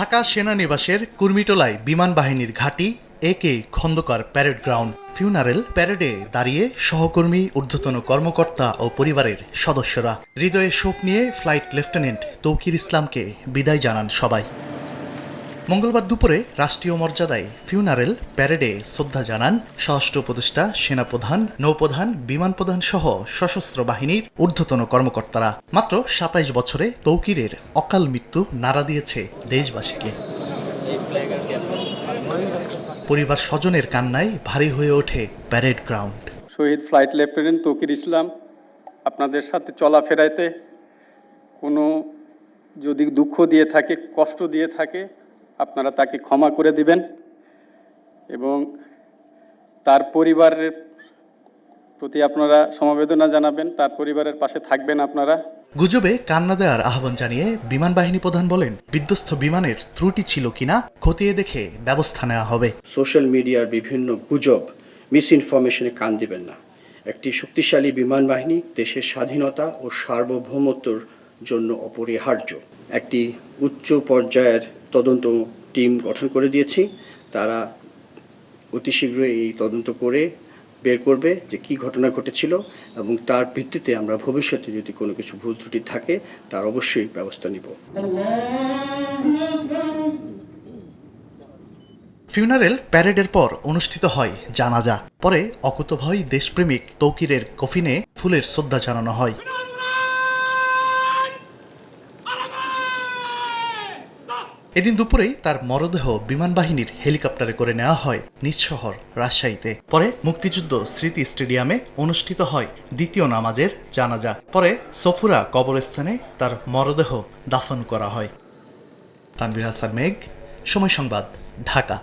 ঢাকা সেনানিবাসের কুর্মিটোলায় বিমান বাহিনীর ঘাঁটি, AK Khandakar parade ground, funeral প্যারেডে দাঁড়িয়ে সহকর্মী, ঊর্ধ্বতন কর্মকর্তা ও পরিবারের সদস্যরা। হৃদয়ে শোক নিয়ে ফ্লাইট লেফটেন্যান্ট তৌকির ইসলামকে বিদায় জানান সবাই। মঙ্গলবার দুপুরে রাষ্ট্রীয় মর্যাদায় ফিউনারেল প্যারেডে শ্রদ্ধা জানান স্বরাষ্ট্র উপদেষ্টা, সেনাপ্রধান, নৌপ্রধান বিমান প্রধান সহ সশস্ত্র বাহিনীর ঊর্ধ্বতন কর্মকর্তারা। মাত্র সাতাইশ বছরে তৌকিরের অকাল মৃত্যু নাড়া দিয়েছে দেশবাসীকে। পরিবার স্বজনের কান্নায় ভারী হয়ে ওঠে প্যারেড গ্রাউন্ড। শহীদ ফ্লাইট লেফটেন্যান্ট তৌকির ইসলাম, আপনাদের সাথে চলাফেরাতে কোনো যদি দুঃখ দিয়ে থাকে, কষ্ট দিয়ে থাকে আপনারা তাকে ক্ষমা করে দিবেন এবং তার পরিবারের প্রতি আপনারা সমবেদনা জানাবেন তার পরিবারের পাশে থাকবেন আপনারা। গুজবে কান্না দেওয়ার আহ্বান জানিয়ে বিমান বাহিনী প্রধান বলেন বিধ্বস্ত বিমানের ত্রুটি ছিল কিনা খতিয়ে দেখে ব্যবস্থা নেওয়া হবে। সোশ্যাল মিডিয়ার বিভিন্ন গুজব মিস ইনফরমেশনে কান দিবেন না। একটি শক্তিশালী বিমান বাহিনী দেশের স্বাধীনতা ও সার্বভৌমত্বর জন্য অপরিহার্য। একটি উচ্চ পর্যায়ের তদন্ত টিম গঠন করে দিয়েছি। তারা অতি শীঘ্রই এই তদন্ত করে বের করবে যে কি ঘটনা ঘটেছিল এবং তার ভিত্তিতে আমরা ভবিষ্যতে যদি কোনো কিছু ভুল ত্রুটি থাকে, তার অবশ্যই ব্যবস্থা নিব। ফিউনারেল প্যারেডের পর অনুষ্ঠিত হয় জানাজা। পরে অকুতভয় দেশপ্রেমিক তৌকিরের কফিনে ফুলের শ্রদ্ধা জানানো হয়। এদিন দুপুরেই তার মরদেহ বিমান বাহিনীর হেলিকপ্টারে করে নেওয়া হয় নিজ শহর রাজশাহীতে। পরে মুক্তিযুদ্ধ স্মৃতি স্টেডিয়ামে অনুষ্ঠিত হয় দ্বিতীয় নামাজের জানাজা। পরে সফুরা কবরস্থানে তার মরদেহ দাফন করা হয়। তানভীর হাসান মেঘ, সময় সংবাদ, ঢাকা।